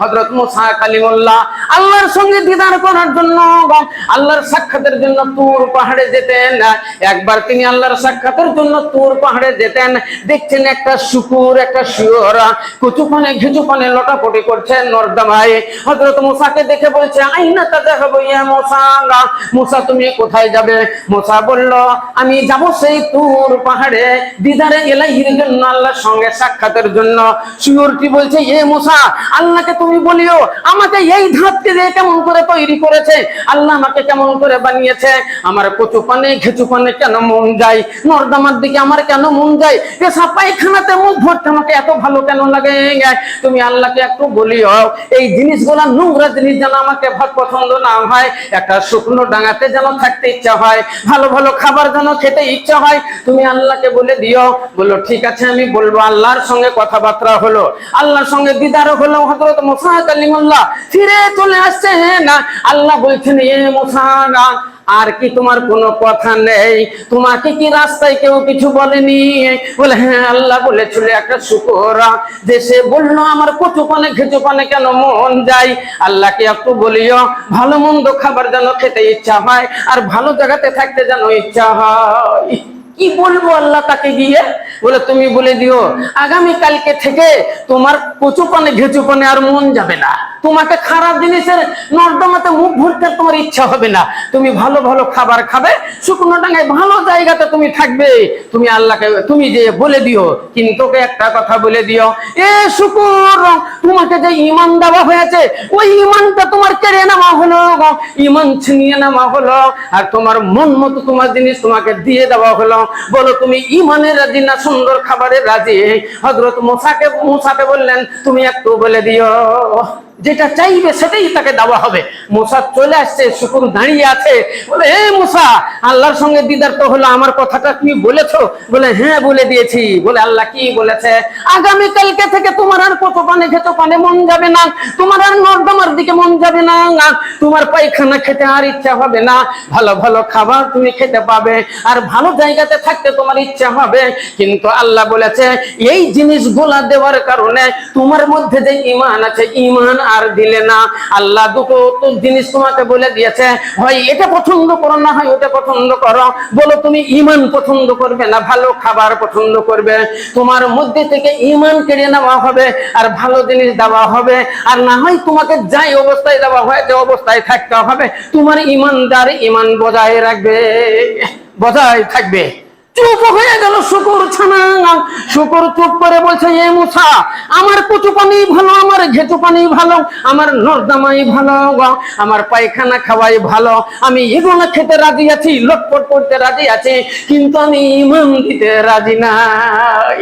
হযরত মুসা কালিমুল্লাহ, আল্লাহর সঙ্গে দিদার করার জন্য আল্লাহর সাক্ষাতের জন্য তুর পাহাড়ে যেতেন। একবার তিনি আল্লাহর সাক্ষাতের জন্য তুর পাহাড়ে যেতেন। দেখছেন একটা শুকুর, একটা কুচুপানে ঘিচুপানে লটাপটি করছে নর্দমায়। মুসাকে দেখে বলছে, আইনা ইয়া মুসা? তুমি কোথায় যাবে? মুসা বলল, আমি যাব সেই তুর পাহাড়ে, দিদারে এলাহির জন্য, আল্লাহর সঙ্গে সাক্ষাতের জন্য। শিওরটি বলছে, এ মুসা আল্লাহকে তুমি বলিও, আমাকে এই ধাপকে দিয়ে কেমন করে তৈরি করেছে, আল্লাহ আমাকে কেমন করে বানিয়েছে? আমার কচু পানে, ঘেচু পানে কেন মন যায়? নর্দমার দিকে আমার কেন মন যায়? পেশা পায়খানাতে মুখ ভরতে আমাকে এত ভালো কেন লাগে? তুমি আল্লাহকে একটু বলিও, এই জিনিসগুলা নোংরা জিনিস যেন আমাকে ভাগ পছন্দ না হয়, একটা শুকনো ডাঙাতে যেন থাকতে ইচ্ছা হয়, ভালো ভালো খাবার যেন খেতে ইচ্ছা হয়, তুমি আল্লাহকে বলে দিও, বলো, ঠিক আছে, আমি বলব। আল্লাহর সঙ্গে কথাবার্তা হলো, আল্লাহর সঙ্গে দিদার হলো ফিরে চলে না? আল্লাহ বলছেন, এ মুসা আর কি তোমার কোনো কথা নেই? তোমাকে কি রাস্তায় কেউ কিছু বলেনি? বলে হ্যাঁ আল্লাহ বলেছিল একটা শুকর। যে সে বলল, আমার কচু পানে ঘেচু পানে কেন মন যায়? আল্লাহকে একটু বলিও, ভালো মন্দ খাবার যেন খেতে ইচ্ছা হয়, আর ভালো জায়গাতে থাকতে যেন ইচ্ছা হয়। কি বলব আল্লাহ তাকে গিয়ে? বলে, তুমি বলে দিও আগামী কালকে থেকে তোমার কচু পানে ঘেচু পানে আর মন যাবে না। তোমাকে খারাপ জিনিসের নর্দমাতে মুখ ভরতে তোমার ইচ্ছা হবে না। তুমি ভালো ভালো খাবার খাবে, শুকনো ডাঙায় ভালো জায়গাতে তুমি থাকবে। তুমি আল্লাহকে, তুমি যে বলে দিও, কিন্তু একটা কথা বলে দিও, এ শুকুর তোমাকে যে ইমান দেওয়া হয়েছে, ওই ইমানটা তোমার কেড়ে নেওয়া হলো ইমান ছিনিয়ে নেওয়া হলো, আর তোমার মন মতো তোমার জিনিস তোমাকে দিয়ে দেওয়া হলো। বলো, তুমি ইমানের রাজি না সুন্দর খাবারের রাজি? হজরত মুসাকে মুসাকে বললেন, তুমি একটু বলে দিও, যেটা চাইবে সেটাই তাকে দেওয়া হবে। মোসা চলে আসছে, শুকুর দাঁড়িয়ে আছে। বলে হে মোসা, আল্লাহর সঙ্গে দিদার তো হলো, আমার কথাটা তুমি বলেছ? বলে হ্যাঁ বলে দিয়েছি। বলে, আল্লাহ কি বলেছে? আগামী কালকে থেকে তোমার আর কত পানে খেতে পানে মন যাবে না, তোমার আর নর্দমার দিকে মন যাবে না। তোমার পায়খানা খেতে আর ইচ্ছা হবে না, ভালো ভালো খাবার তুমি খেতে পাবে, আর ভালো জায়গাতে থাকতে তোমার ইচ্ছা হবে। কিন্তু আল্লাহ বলেছে, এই জিনিসগুলা দেওয়ার কারণে তোমার মধ্যে যে ইমান আছে, ইমান আর দিলে না। আল্লাহ দুটো জিনিস তোমাকে বলে দিয়েছে হয় এটা পছন্দ করো না হয় ওটা পছন্দ করো। বলো তুমি ইমান পছন্দ করবে না, ভালো খাবার পছন্দ করবে। তোমার মধ্যে থেকে ইমান কেড়ে নেওয়া হবে, আর ভালো জিনিস দেওয়া হবে, আর না হয় তোমাকে যাই অবস্থায় দেওয়া হয়, যে অবস্থায় থাকতে হবে, তোমার ইমানদার ইমান বজায় রাখবে, বজায় থাকবে। চুপ হয়ে গেল শুকুর ছানা। শুকুর চুপ করে বলছে, এ মুসা, আমার কচু পানি ভালো, আমার ঘেটু পানি ভালো, আমার নর্দমাই ভালো আমার পায়খানা খাওয়াই ভালো, আমি এগুলো খেতে রাজি আছি, লটপট করতে রাজি আছি, কিন্তু আমি ইমান দিতে রাজি নাই।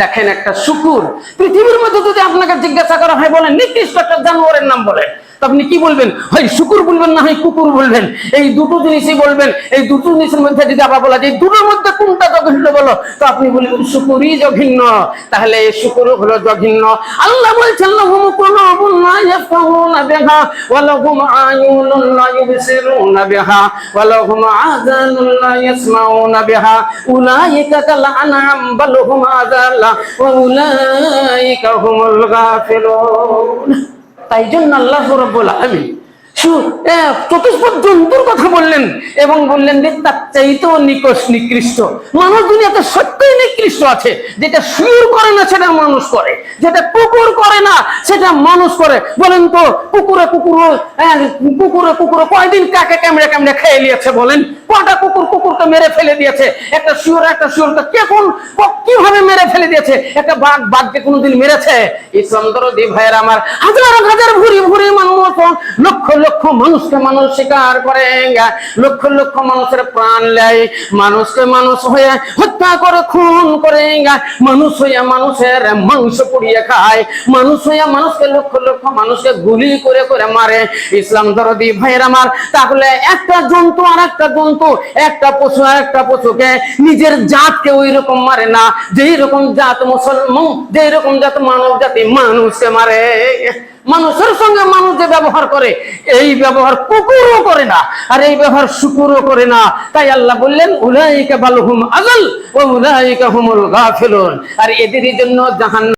দেখেন একটা শুকুর। পৃথিবীর মধ্যে যদি আপনাকে জিজ্ঞাসা করা হয়, বলেন নির্দিষ্ট একটা জানোয়ারের নাম বলেন। আপনি কি বলবেন? হয় শুকুর বলবেন না হয় কুকুর বলবেন? এই দুটো জিনিসই বলবেন, এই দুটো জিনিসের মধ্যে যদি আবার বলা যায় দুটোর মধ্যে কোনটা জঘন্য বলো? তো আপনি বলবেন, শুকুরই জঘন্য। তাহলে এই শুকুর হলো জঘন্য। আল্লাহ বলছেন, লাহুম কুলুবুন লা ইয়াফকাহুনা বিহা, ওয়া লাহুম আয়ুনুন লা ইউবসিরুনা বিহা, ওয়া লাহুম আযানুন লা ইয়াসমাউনা বিহা, উলাইকা কাল আনআম বাল হুম ওয়া উলাইকা হুমুল গাফিলুন। তাই জন্য আল্লাহ রব্বুল আলামিন চতুষ্পদ জন্তুর কথা বললেন এবং বললেন যে, তার চাইতেও নিকষ নিকৃষ্ট। মানুষ দুনিয়াতে সত্যই নিকৃষ্ট আছে। যেটা শুয়োর করে না, সেটা মানুষ করে। যেটা কুকুর করে না, সেটা মানুষ করে। বলেন তো, কুকুরে কুকুর কুকুরে কুকুরে কয়দিন কাকে কামড়ে কামড়ে খেয়ে নিয়েছে বলেন? কটা কুকুর কুকুরকে মেরে ফেলে দিয়েছে? একটা শিওর, একটা শিওরকে কে কোন কীভাবে মেরে ফেলে দিয়েছে? একটা বাঘ, বাঘকে কোনোদিন মেরেছে? এই চন্দ্রদীপ ভাইয়ের আমার হাজার হাজার ভুরি ভুরি মানুষ, লক্ষ লক্ষ লক্ষ মানুষকে মানুষ শিকার করে। লক্ষ লক্ষ মানুষের প্রাণ নেয় মানুষকে মানুষ হয়ে হত্যা করে, খুন করে। মানুষ হইয়া মানুষের মাংস পুড়িয়ে খায়। মানুষ হইয়া মানুষকে লক্ষ লক্ষ মানুষকে গুলি করে করে মারে। ইসলাম দরদি, ভাইয়ের আমার, তাহলে একটা জন্তু আর একটা জন্তু, একটা পশু আর একটা পশুকে নিজের জাতকে ওই রকম মারে না। যেই রকম জাত মুসলমান যেই রকম জাত মানব জাতি, মানুষকে মারে। মানুষের সঙ্গে মানুষ যে ব্যবহার করে, এই ব্যবহার কুকুরও করে না, আর এই ব্যবহার শুকুরও করে না। তাই আল্লাহ বললেন, উলাইকা বালহুম আজল ও উলাইকা হুমুল গাফিলুন। আর এদেরই জন্য জাহান